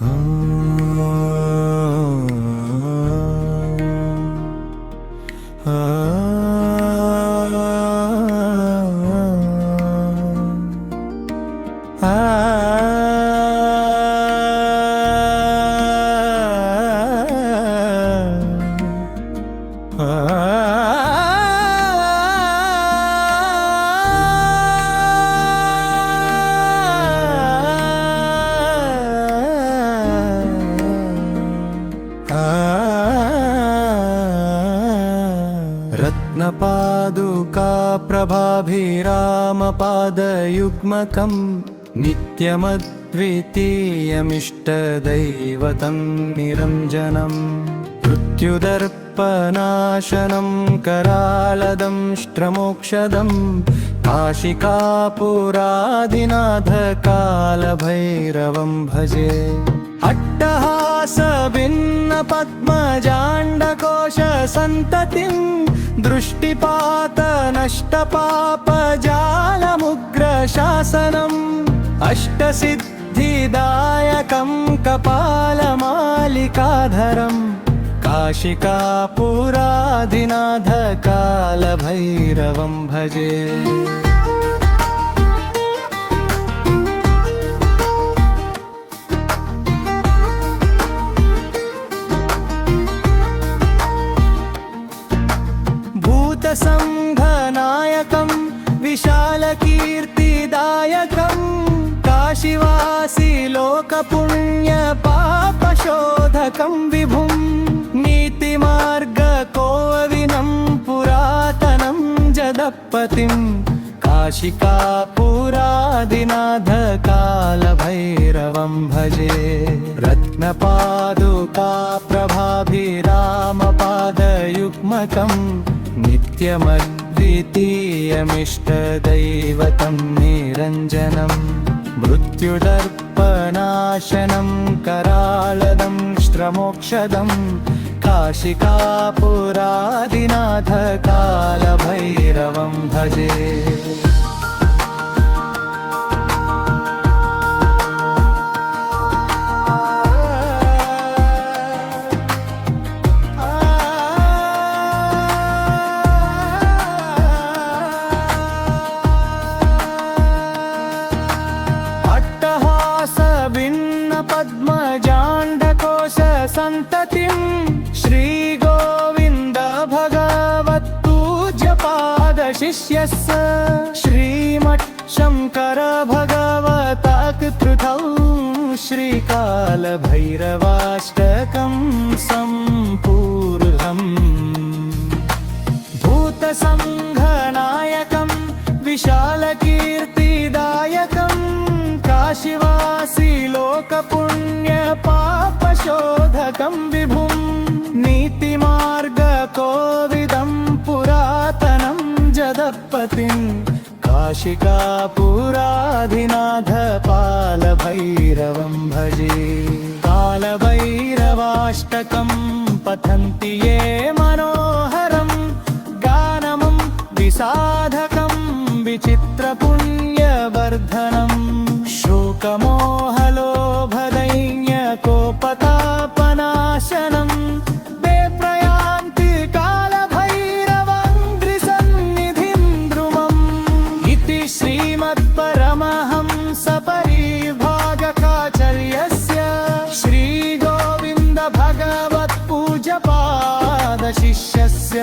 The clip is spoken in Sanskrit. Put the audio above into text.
Oh. प्रभाभिरामपादयुग्मकम् नित्यमद्वितीयमिष्टदैवतं निरञ्जनम् मृत्युदर्पनाशनं करालदंष्ट्रमोक्षदम् काशिकापुरादिनाथकालभैरवं भजे। अट्टहास पद्मजाण्डकोश सन्ततिं दृष्टिपात नष्टपापजालमुग्रशासनम् अष्टसिद्धिदायकं काल भैरव भजे। लोकपुण्यपापशोधकं विभुं नीतिमार्गकोविनं पुरातनं जदपतिं काशिकापुरादिनाथकालभैरवं भजे रत्नपादुका प्रभाभिरामपादयुग्मकम् नित्यमद्वितीयमिष्टदैवतं निरञ्जनम् मृत्युदर्पनाशनं करालदं श्रमोक्षदम् काशिकापुरादिनाथकालभैरवं भजे सन्ततिं श्रीगोविन्द भगवत्पूज्यपादशिष्यस्य श्रीमच्छङ्कर भगवता कृतौ श्रीकालभैरवाष्टकं सम्पूर्णम् काशिवासि लोकपुण्यपापशोधकं विभुं नीतिमार्गकोविदं पुरातनं जदपतिं काशिकापुराधिनाथपालभैरवं भजे कालभैरवाष्टकं पठन्ति ये मनोहरं गानमं विसाधकं विचित्रपुण्यवर्धनं शोकमोहलोभदैन्यकोपतापनाशनं प्रयान्ति कालभैरवं त्रिसन्निधिं ध्रुवम् इति श्रीमत्परमहंसपरिभागकाचर्यस्य श्रीगोविन्द भगवत्पूजपादशिष्यस्य